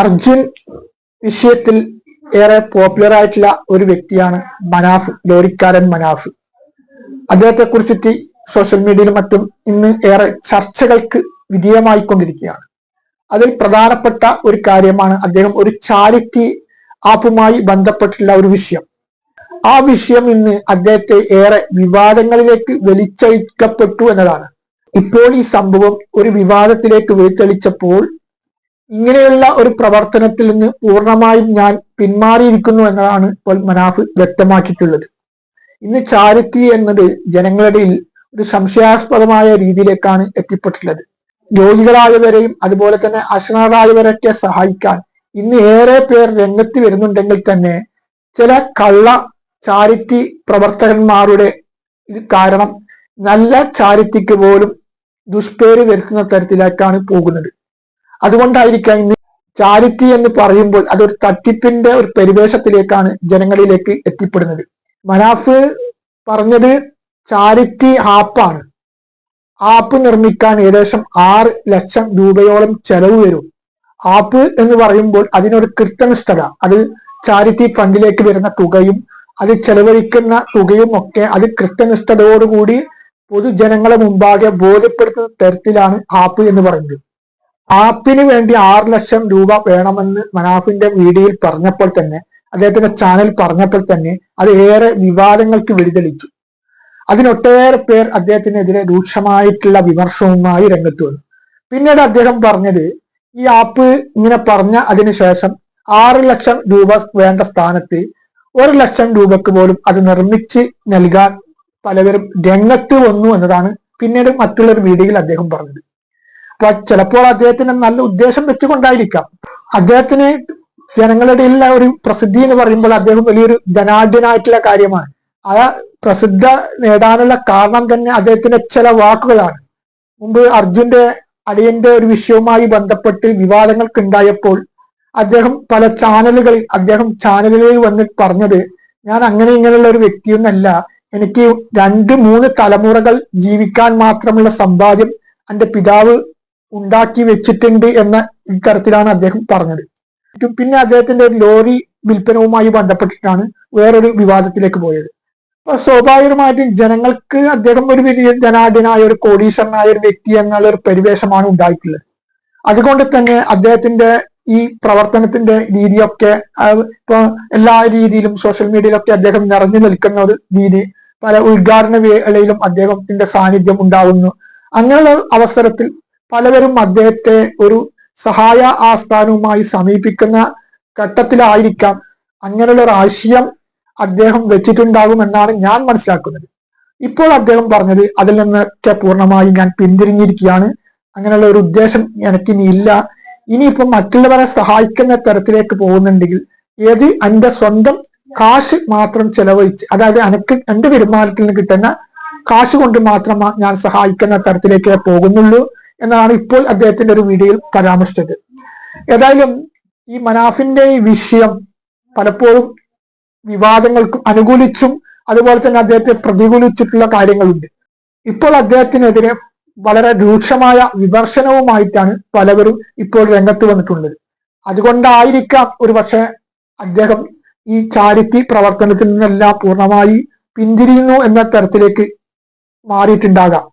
അർജുൻ വിഷയത്തിൽ ഏറെ പോപ്പുലർ ആയിട്ടുള്ള ഒരു വ്യക്തിയാണ് മനാഫ് ലോറിക്കാരൻ മനാഫ്. അദ്ദേഹത്തെ കുറിച്ചിട്ട് സോഷ്യൽ മീഡിയയിലും മറ്റും ഇന്ന് ഏറെ ചർച്ചകൾക്ക് വിധേയമായിക്കൊണ്ടിരിക്കുകയാണ്. അതിൽ പ്രധാനപ്പെട്ട ഒരു കാര്യമാണ് അദ്ദേഹം ഒരു ചാരിറ്റി ആപ്പുമായി ബന്ധപ്പെട്ടിട്ടുള്ള ഒരു വിഷയം. ആ വിഷയം ഇന്ന് അദ്ദേഹത്തെ ഏറെ വിവാദങ്ങളിലേക്ക് വലിച്ചഴിക്കപ്പെട്ടു എന്നതാണ്. ഇപ്പോൾ ഈ സംഭവം ഒരു വിവാദത്തിലേക്ക് വലിച്ചളിച്ചപ്പോൾ ഇങ്ങനെയുള്ള ഒരു പ്രവർത്തനത്തിൽ നിന്ന് പൂർണമായും ഞാൻ പിന്മാറിയിരിക്കുന്നു എന്നതാണ് ഇപ്പോൾ മനാഫ് വ്യക്തമാക്കിയിട്ടുള്ളത്. ഇന്ന് ചാരിറ്റി എന്നത് ജനങ്ങളുടെ ഒരു സംശയാസ്പദമായ രീതിയിലേക്കാണ് എത്തിപ്പെട്ടിട്ടുള്ളത്. രോഗികളായവരെയും അതുപോലെ തന്നെ അശ്രണരായവരൊക്കെ സഹായിക്കാൻ ഇന്ന് ഏറെ പേർ രംഗത്ത് വരുന്നുണ്ടെങ്കിൽ തന്നെ ചില കള്ള ചാരിറ്റി പ്രവർത്തകന്മാരുടെ ഇത് കാരണം നല്ല ചാരിറ്റിക്ക് പോലും ദുഷ്പേര് വരുത്തുന്ന തരത്തിലേക്കാണ് പോകുന്നത്. അതുകൊണ്ടായിരിക്കാം ഇന്ന് ചാരിറ്റി എന്ന് പറയുമ്പോൾ അതൊരു തട്ടിപ്പിന്റെ ഒരു പരിവേഷത്തിലേക്കാണ് ജനങ്ങളിലേക്ക് എത്തിപ്പെടുന്നത്. മനാഫ് പറഞ്ഞത് ചാരിറ്റി ആപ്പാണ് ആപ്പ് നിർമ്മിക്കാൻ ഏകദേശം ആറ് ലക്ഷം രൂപയോളം ചെലവ് വരും. ആപ്പ് എന്ന് പറയുമ്പോൾ അതിനൊരു കൃത്യനിഷ്ഠത. അത് ചാരിറ്റി ഫണ്ടിലേക്ക് വരുന്ന തുകയും അത് ചെലവഴിക്കുന്ന തുകയും ഒക്കെ അത് കൃത്യനിഷ്ഠതയോടുകൂടി പൊതുജനങ്ങളെ മുമ്പാകെ ബോധ്യപ്പെടുത്തുന്ന തരത്തിലാണ് ആപ്പ് എന്ന് പറയുന്നത്. ആപ്പിന് വേണ്ടി ആറ് ലക്ഷം രൂപ വേണമെന്ന് മനാഫിന്റെ വീഡിയോയിൽ പറഞ്ഞപ്പോൾ തന്നെ അദ്ദേഹത്തിന്റെ ചാനൽ പറഞ്ഞപ്പോൾ തന്നെ അത് ഏറെ വിവാദങ്ങൾക്ക് വെടിതെളിച്ചു അതിനൊട്ടേറെ പേർ അദ്ദേഹത്തിനെതിരെ രൂക്ഷമായിട്ടുള്ള വിമർശവുമായി രംഗത്ത് വന്നു. പിന്നീട് അദ്ദേഹം പറഞ്ഞത് ഈ ആപ്പ് ഇങ്ങനെ പറഞ്ഞ അതിനുശേഷം ആറ് ലക്ഷം രൂപ വേണ്ട സ്ഥാനത്ത് ഒരു ലക്ഷം രൂപക്ക് പോലും അത് നിർമ്മിച്ച് നൽകാൻ പലവരും രംഗത്ത് വന്നു എന്നതാണ് പിന്നീട് മറ്റുള്ളൊരു വീഡിയോയിൽ അദ്ദേഹം പറഞ്ഞത്. ചിലപ്പോൾ അദ്ദേഹത്തിന് നല്ല ഉദ്ദേശം വെച്ചുകൊണ്ടായിരിക്കാം. അദ്ദേഹത്തിന് ജനങ്ങളുടെ ഒരു പ്രസിദ്ധി എന്ന് പറയുമ്പോൾ അദ്ദേഹം വലിയൊരു ധനാഢ്യനായിട്ടുള്ള കാര്യമാണ്. ആ പ്രസിദ്ധ നേടാനുള്ള കാരണം തന്നെ അദ്ദേഹത്തിന്റെ ചില വാക്കുകളാണ്. മുമ്പ് അർജുന്റെ അടിയന്റെ ഒരു വിഷയവുമായി ബന്ധപ്പെട്ട് വിവാദങ്ങൾക്ക് ഉണ്ടായപ്പോൾ അദ്ദേഹം പല ചാനലുകളിൽ അദ്ദേഹം ചാനലുകളിൽ വന്ന് പറഞ്ഞത് ഞാൻ അങ്ങനെ ഇങ്ങനെയുള്ള ഒരു വ്യക്തിയൊന്നല്ല. എനിക്ക് രണ്ട് മൂന്ന് തലമുറകൾ ജീവിക്കാൻ മാത്രമുള്ള സമ്പാദ്യം എന്റെ പിതാവ് ഉണ്ടാക്കി വെച്ചിട്ടുണ്ട് എന്ന തരത്തിലാണ് അദ്ദേഹം പറഞ്ഞത്. പിന്നെ അദ്ദേഹത്തിന്റെ ഒരു ലോറി വിൽപ്പനവുമായി ബന്ധപ്പെട്ടിട്ടാണ് വേറൊരു വിവാദത്തിലേക്ക് പോയത്. അപ്പൊ സ്വാഭാവികമായിട്ടും ജനങ്ങൾക്ക് അദ്ദേഹം ഒരു വലിയ ധനാഢ്യനായ ഒരു കോടീശ്വരനായ ഒരു വ്യക്തി എന്നുള്ള ഒരു പരിവേഷമാണ് ഉണ്ടായിട്ടുള്ളത്. അതുകൊണ്ട് തന്നെ അദ്ദേഹത്തിന്റെ ഈ പ്രവർത്തനത്തിന്റെ രീതിയൊക്കെ ഇപ്പൊ എല്ലാ രീതിയിലും സോഷ്യൽ മീഡിയയിലൊക്കെ അദ്ദേഹം നിറഞ്ഞു നിൽക്കുന്ന ഒരു രീതി പല ഉദ്ഘാടന വേളയിലും അദ്ദേഹത്തിന്റെ സാന്നിധ്യം ഉണ്ടാവുന്നു. അങ്ങനെയുള്ള അവസരത്തിൽ പലവരും അദ്ദേഹത്തെ ഒരു സഹായ ആസ്ഥാനവുമായി സമീപിക്കുന്ന ഘട്ടത്തിലായിരിക്കാം അങ്ങനെയുള്ള ഒരു ആശയം അദ്ദേഹം വെച്ചിട്ടുണ്ടാകും എന്നാണ് ഞാൻ മനസ്സിലാക്കുന്നത്. ഇപ്പോൾ അദ്ദേഹം പറഞ്ഞത് അതിൽ നിന്നൊക്കെ പൂർണമായും ഞാൻ പിന്തിരിഞ്ഞിരിക്കുകയാണ്. അങ്ങനെയുള്ള ഒരു ഉദ്ദേശം എനിക്കിനി ഇല്ല. ഇനിയിപ്പം മറ്റുള്ളവരെ സഹായിക്കുന്ന തരത്തിലേക്ക് പോകുന്നുണ്ടെങ്കിൽ ഏത് എന്റെ സ്വന്തം കാശ് മാത്രം ചെലവഴിച്ച് അതായത് എനിക്ക് എന്റെ വരുമാനത്തിൽ നിന്ന് കിട്ടുന്ന കാശ് കൊണ്ട് മാത്രം ഞാൻ സഹായിക്കുന്ന തരത്തിലേക്ക് പോകുന്നുള്ളൂ. എന്നാണ് ഇപ്പോൾ അദ്ദേഹത്തിന്റെ ഒരു വീഡിയോയിൽ പരാമർശിച്ചത്. ഏതായാലും ഈ മനാഫിന്റെ ഈ വിഷയം പലപ്പോഴും വിവാദങ്ങൾക്കും അനുകൂലിച്ചും അതുപോലെ തന്നെ അദ്ദേഹത്തെ പ്രതികൂലിച്ചിട്ടുള്ള കാര്യങ്ങളുണ്ട്. ഇപ്പോൾ അദ്ദേഹത്തിനെതിരെ വളരെ രൂക്ഷമായ വിമർശനവുമായിട്ടാണ് പലവരും ഇപ്പോൾ രംഗത്ത് വന്നിട്ടുള്ളത്. അതുകൊണ്ടായിരിക്കാം ഒരു പക്ഷെ അദ്ദേഹം ഈ ചാരിറ്റി പ്രവർത്തനത്തിൽ നിന്നെല്ലാം പൂർണമായി പിന്തിരിയുന്നു എന്ന തരത്തിലേക്ക് മാറിയിട്ടുണ്ടാകാം.